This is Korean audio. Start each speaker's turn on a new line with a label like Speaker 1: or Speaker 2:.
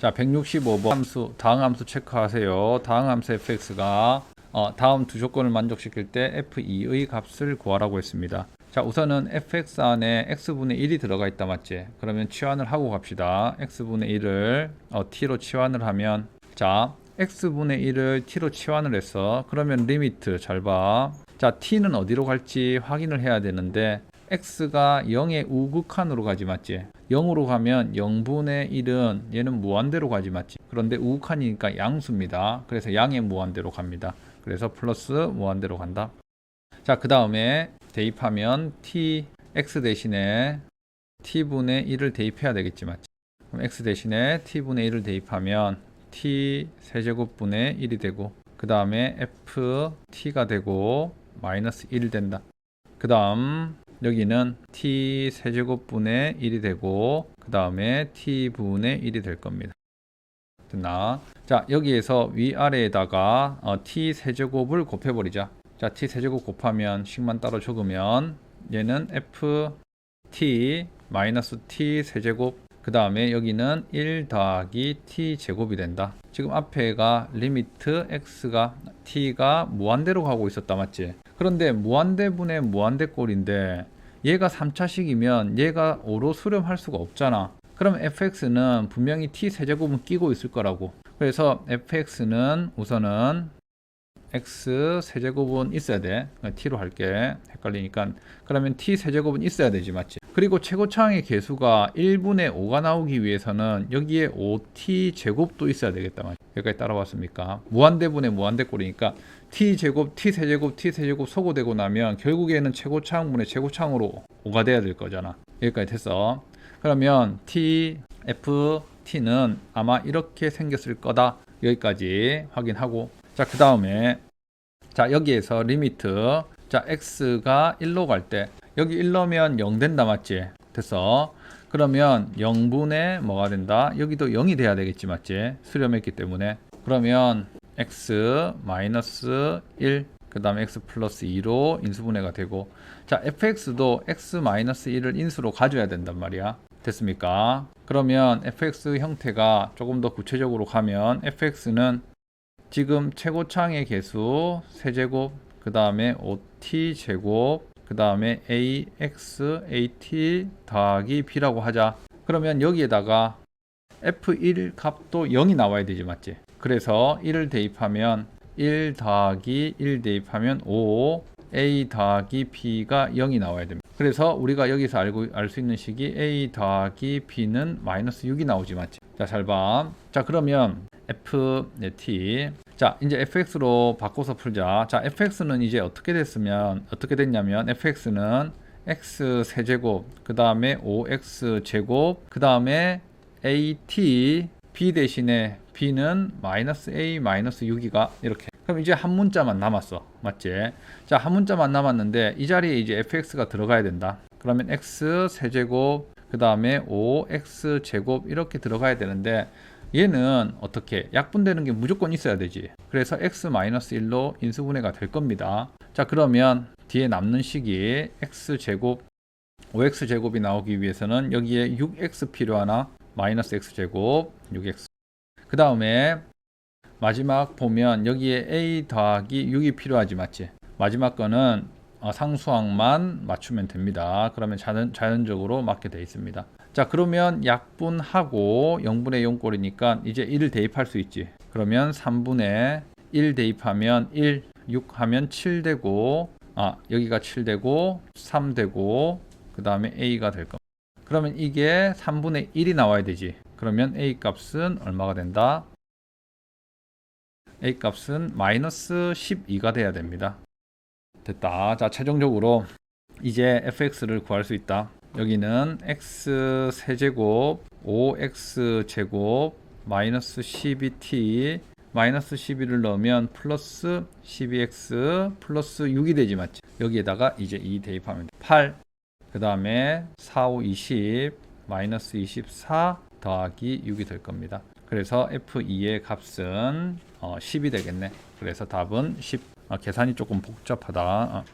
Speaker 1: 자, 165번 함수, 다음 함수 체크하세요. 다음 함수 fx가 어, 다음 두 조건을 만족시킬 때 f2의 값을 구하라고 했습니다. 자, 우선은 fx 안에 x분의 1이 들어가 있다 맞지? 그러면 치환을 하고 갑시다. x분의 1을 어, t로 치환을 하면 자, x분의 1을 t로 치환을 했어. 그러면 리미트 잘 봐. 자, t는 어디로 갈지 확인을 해야 되는데 x가 0의 우극한으로 가지 맞지? 0으로 가면 0분의 1은 얘는 무한대로 가지 맞지? 그런데 우극한이니까 양수입니다. 그래서 양의 무한대로 갑니다. 그래서 플러스 무한대로 간다. 자, 그 다음에 대입하면 t x 대신에 t분의 1을 대입해야 되겠지 맞지? 그럼 x 대신에 t분의 1을 대입하면 t 세제곱분의 1이 되고 그 다음에 f t가 되고 마이너스 1 된다. 그 다음 여기는 t 세제곱분의 1이 되고 그 다음에 t분의 1이 될 겁니다. 됐나? 자 여기에서 위아래에다가 어, t 세제곱을 곱해버리자. 자 t 세제곱 곱하면 식만 따로 적으면 얘는 f t 마이너스 t 세제곱 그 다음에 여기는 1 더하기 t 제곱이 된다. 지금 앞에가 리미트 x가 t가 무한대로 가고 있었다 맞지? 그런데 무한대분의 무한대꼴인데 얘가 3차식이면 얘가 5로 수렴할 수가 없잖아. 그럼 fx는 분명히 t 세제곱은 끼고 있을 거라고. 그래서 fx는 우선은 x 세제곱은 있어야 돼. t로 할게. 헷갈리니까. 그러면 t 세제곱은 있어야 되지, 맞지? 그리고 최고차항의 개수가 1분의 5가 나오기 위해서는 여기에 5t 제곱도 있어야 되겠다, 맞지? 여기까지 따라왔습니까? 무한대분의 무한대꼴이니까 t 제곱, t 세제곱, t 세제곱 소거되고 나면 결국에는 최고차항분의 최고차항으로 5가 돼야 될 거잖아. 여기까지 됐어. 그러면 t, f, t는 아마 이렇게 생겼을 거다. 여기까지 확인하고 자, 그 다음에 자, 여기에서 리미트 자, x가 1로 갈 때 여기 1 넣으면 0 된다 맞지? 됐어. 그러면 0분의 뭐가 된다? 여기도 0이 돼야 되겠지 맞지? 수렴했기 때문에 그러면 x 마이너스 1 그 다음에 x 플러스 2로 인수분해가 되고 자 fx도 x 마이너스 1을 인수로 가져야 된단 말이야 됐습니까? 그러면 fx 형태가 조금 더 구체적으로 가면 fx는 지금 최고차항의 개수 세제곱 그 다음에 5t 제곱 그 다음에 ax at 더하기 b라고 하자. 그러면 여기에다가 f1 값도 0이 나와야 되지 맞지? 그래서 1을 대입하면 1 더하기 1 대입하면 5 a 더하기 b가 0이 나와야 됩니다. 그래서 우리가 여기서 알고 알 수 있는 식이 a 더하기 b는 마이너스 6이 나오지 맞지 자 잘 봐 자 그러면 f 네, t. 자 이제 fx로 바꿔서 풀자. 자 fx는 이제 어떻게 됐으면 어떻게 됐냐면 fx는 x 세제곱 그 다음에 5x 제곱 그 다음에 at b 대신에 b는 마이너스 a 마이너스 6이가 이렇게 그럼 이제 한 문자만 남았어. 맞지? 자 한 문자만 남았는데 이 자리에 이제 fx가 들어가야 된다. 그러면 x 세제곱 그 다음에 5x 제곱 이렇게 들어가야 되는데 얘는 어떻게? 약분되는 게 무조건 있어야 되지. 그래서 x-1로 인수분해가 될 겁니다. 자 그러면 뒤에 남는 식이 x제곱 5x제곱이 나오기 위해서는 여기에 6x 필요하나? 마이너스 x제곱 6x 그 다음에 마지막 보면 여기에 a 더하기 6이 필요하지 맞지? 마지막 거는 어, 상수항만 맞추면 됩니다. 그러면 자연, 자연적으로 맞게 되어 있습니다. 자 그러면 약분하고 0분의 0꼴이니까 이제 1을 대입할 수 있지. 그러면 3분의 1 대입하면 1 6 하면 7 되고 아 여기가 7 되고 3 되고 그 다음에 a가 될 겁니다. 그러면 이게 3분의 1이 나와야 되지. 그러면 a 값은 얼마가 된다 a 값은 마이너스 12가 돼야 됩니다. 됐다. 자 최종적으로 이제 fx를 구할 수 있다. 여기는 x 세제곱 5x 제곱 마이너스 12t 마이너스 12를 넣으면 플러스 12x 플러스 6이 되지 맞지? 여기에다가 이제 2 대입하면 돼. 8 그 다음에 4, 5, 20 마이너스 24 더하기 6이 될 겁니다 그래서 f2의 값은 어, 10이 되겠네. 그래서 답은 10 아, 계산이 조금 복잡하다. 어.